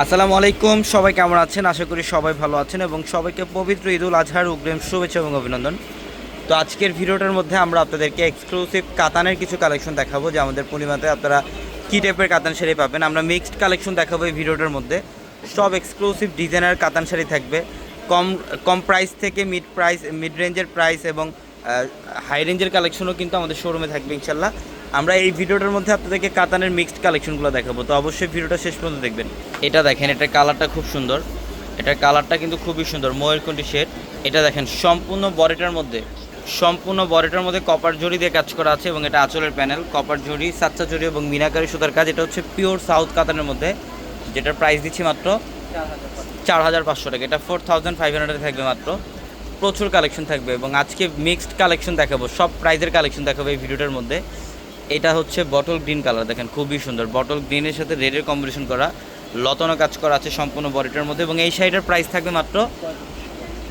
আসসালামু আলাইকুম, সবাই কেমন আছেন? আশা করি সবাই ভালো আছেন এবং সবাইকে পবিত্র ঈদুল আজহার উগ্রেম শুভেচ্ছা এবং অভিনন্দন। তো আজকের ভিডিওটার মধ্যে আমরা আপনাদেরকে এক্সক্লুসিভ কাতানের কিছু কালেকশন দেখাবো যে আমাদের পূর্ণিমাতে আপনারা কী টাইপের কাতান শাড়ি পাবেন। আমরা মিক্সড কালেকশন দেখাবো এই ভিডিওটার মধ্যে। সব এক্সক্লুসিভ ডিজাইনার কাতান শাড়ি থাকবে। কম কম প্রাইস থেকে মিড প্রাইস মিড রেঞ্জের প্রাইস এবং হাই রেঞ্জের কালেকশনও কিন্তু আমাদের শোরুমে থাকবে ইনশাল্লাহ আমরা এই ভিডিওটার মধ্যে আপনাদেরকে কাতানের মিক্সড কালেকশনগুলো দেখাবো। তো অবশ্যই ভিডিওটা শেষ পর্যন্ত দেখবেন। এটা দেখেন, এটার কালারটা খুব সুন্দর। এটার কালারটা কিন্তু খুবই সুন্দর, ময়ূরকণ্ঠী শেড। এটা দেখেন, সম্পূর্ণ বডিটার মধ্যে, সম্পূর্ণ বডিটার মধ্যে কপার জড়ি দিয়ে কাজ করা আছে এবং এটা আঁচলের প্যানেল কপার জড়ি সাচ্চা জড়ি এবং মিনাকারি সুতার কাজ। এটা হচ্ছে পিওর সাউথ কাতানের মধ্যে, যেটার প্রাইস দিচ্ছি মাত্র চার হাজার পাঁচশো টাকা। এটা ফোর থাউজেন্ড ফাইভ হান্ড্রেডে থাকবে মাত্র। প্রচুর কালেকশন থাকবে এবং আজকে মিক্সড কালেকশন দেখাবো, সব প্রাইজের কালেকশন দেখাবো এই ভিডিওটার মধ্যে। এটা হচ্ছে বটল গ্রিন কালার দেখেন খুবই সুন্দর। বটল গ্রিনের সাথে রেডের কম্বিনেশন করা, লতানো কাজ করা আছে সম্পূর্ণ বডিটার মধ্যে এবং এই শাড়িটার প্রাইস থাকবে মাত্র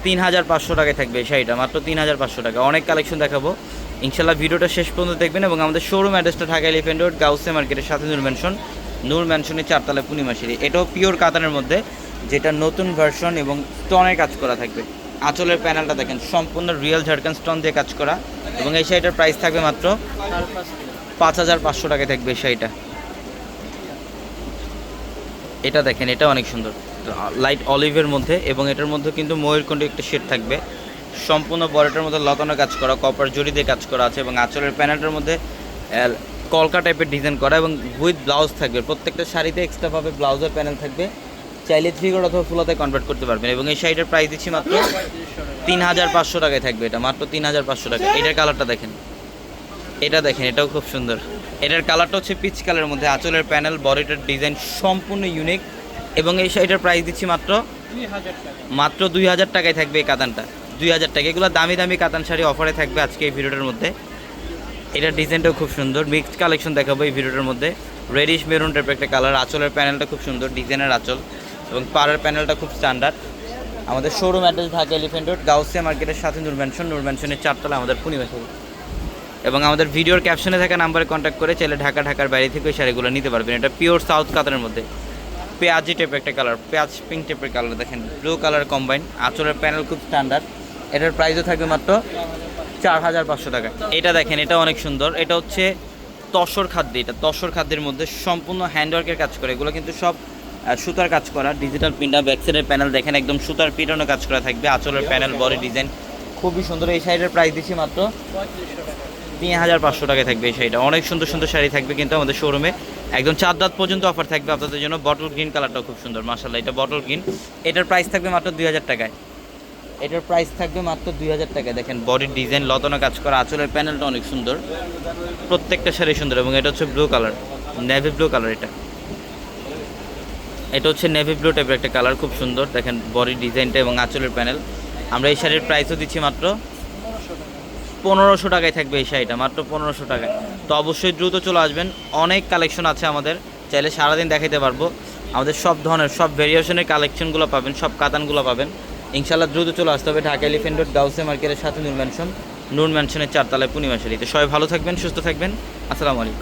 তিন হাজার পাঁচশো টাকায় থাকবে এই শাড়িটা, মাত্র তিন হাজার পাঁচশো টাকা। অনেক কালেকশন দেখাবো। ইনশাল্লাহ ভিডিওটা শেষ পর্যন্ত দেখবেন এবং আমাদের শোরুম অ্যাড্রেসটা ঢাকা এলিফেন্ট রোড, গাউসে মার্কেটের সাথে নূর ম্যানশন নূর ম্যানশনের চারতলা পূর্ণিমা সিঁড়ি এটাও পিওর কাতানের মধ্যে, যেটা নতুন ভার্সন এবং স্টোনের কাজ করা থাকবে। আঁচলের প্যানেলটা দেখেন, সম্পূর্ণ রিয়েল ঝাড়খান স্টোন দিয়ে কাজ করা এবং এই শাড়িটার প্রাইস থাকবে মাত্র পাঁচ হাজার পাঁচশো টাকায় থাকবে শাড়িটা এটা দেখেন, এটা অনেক সুন্দর। লাইট অলিভের মধ্যে এবং এটার মধ্যে কিন্তু ময়ূরকণ্ঠী একটা শেড থাকবে। সম্পূর্ণ বড়টার মধ্যে লতানো কাজ করা, কপার জড়ি দিয়ে কাজ করা আছে এবং আঁচলের প্যানেলটার মধ্যে কলকা টাইপের ডিজাইন করা এবং উইথ ব্লাউজ থাকবে। প্রত্যেকটা শাড়িতে এক্সট্রাভাবে ব্লাউজের প্যানেল থাকবে। চাইলে থ্রি কোড অথবা ফুলাতে কনভার্ট করতে পারবেন এবং এই শাড়িটার প্রাইস দিচ্ছি মাত্র তিন হাজার পাঁচশো টাকায় থাকবে এটা, মাত্র তিন হাজার পাঁচশো টাকা এটার কালারটা দেখেন। এটা দেখেন, এটাও খুব সুন্দর। এটার কালারটা হচ্ছে পিচ কালারের মধ্যে। আঁচলের প্যানেল বডিটার ডিজাইন সম্পূর্ণ ইউনিক এবং এই শাড়িটার প্রাইস দিচ্ছি মাত্র মাত্র দুই হাজার টাকায় থাকবে এই কাতানটা। দুই হাজার টাকা। এগুলো দামি দামি কাতান শাড়ি অফারে থাকবে আজকে এই ভিডিওটার মধ্যে। এটার ডিজাইনটাও খুব সুন্দর। মিক্সড কালেকশন দেখাবো এই ভিডিওটার মধ্যে। রেডিশ মেরুন টাইপের একটা কালার আঁচলের প্যানেলটা খুব সুন্দর ডিজাইনের আঁচল। এবং পাড়ের প্যানেলটা খুব স্ট্যান্ডার্ড আমাদের showroom address Dhaka Elephant Road, Gausia মার্কেটের সাথে নূর ম্যানশন নূর ম্যানশনের চারতলা আমাদের পূর্ণিমা এবং আমাদের ভিডিওর ক্যাপশনে থাকা নাম্বারে কন্ট্যাক্ট করে চাইলে ঢাকা, ঢাকার বাইরে থেকে ওই শাড়িগুলো নিতে পারবেন। এটা পিওর সাউথ কাতারের মধ্যে। পেঁয়াজি টাইপের একটা কালার পেঁয়াজ পিঙ্ক টাইপের কালার দেখেন ব্লু কালার কম্বাইন আঁচলের প্যানেল খুব স্ট্যান্ডার্ড এটার প্রাইসও থাকবে মাত্র চার হাজার পাঁচশো টাকা। এটা দেখেন, এটা অনেক সুন্দর। এটা হচ্ছে তসর খাদ্য। এটা তসর খাদ্যের মধ্যে সম্পূর্ণ হ্যান্ডওয়ার্কের কাজ করে। এগুলো কিন্তু সব সুতার কাজ করা। ডিজিটাল প্রিন্টা ব্যাকসাইডের প্যানেল দেখেন, একদম সুতার পিটানো কাজ করা থাকবে। আঁচলের প্যানেল বডি ডিজাইন খুবই সুন্দর। এই শাড়িটার প্রাইস দিচ্ছি মাত্র তিন হাজার পাঁচশো টাকায় থাকবে এই শাড়িটা। অনেক সুন্দর সুন্দর শাড়ি থাকবে কিন্তু আমাদের শোরুমে একদম চার দাঁত পর্যন্ত অফার থাকবে আপনাদের জন্য। বটল গ্রিন কালারটাও খুব সুন্দর মাসাল্লাহ এটা বটল গ্রিন এটার প্রাইস থাকবে মাত্র দুই হাজার টাকায়। এটার প্রাইস থাকবে মাত্র দুই হাজার টাকায়। দেখেন বডির ডিজাইন লতানো কাজ করা, আঁচলের প্যানেলটা অনেক সুন্দর। প্রত্যেকটা শাড়ি সুন্দর এবং এটা হচ্ছে blue colour navy blue colour এটা। এটা হচ্ছে নেভি ব্লু টাইপের একটা কালার খুব সুন্দর। দেখেন বডির ডিজাইনটা এবং আঁচলের প্যানেল আমরা এই শাড়ির প্রাইসও দিচ্ছি মাত্র পনেরোশো টাকায় থাকবে এই শাড়িটা, মাত্র পনেরোশো টাকায়। তো অবশ্যই দ্রুত চলে আসবেন, অনেক কালেকশন আছে আমাদের, চাইলে সারাদিন দেখাতে পারব। আমাদের সব ধরনের, সব ভেরিয়েশনের কালেকশনগুলো পাবেন, সব কাতানগুলো পাবেন। ইনশাল্লাহ দ্রুত চলে আসতে হবে ঢাকা এলিফেন্ট রোড গাউসে মার্কেটের সাথে নুন ম্যানশন নুন ম্যানশনের চারতলায় পূর্ণিমা শাড়িতে সবাই ভালো থাকবেন, সুস্থ থাকবেন। আসসালামু আলাইকুম।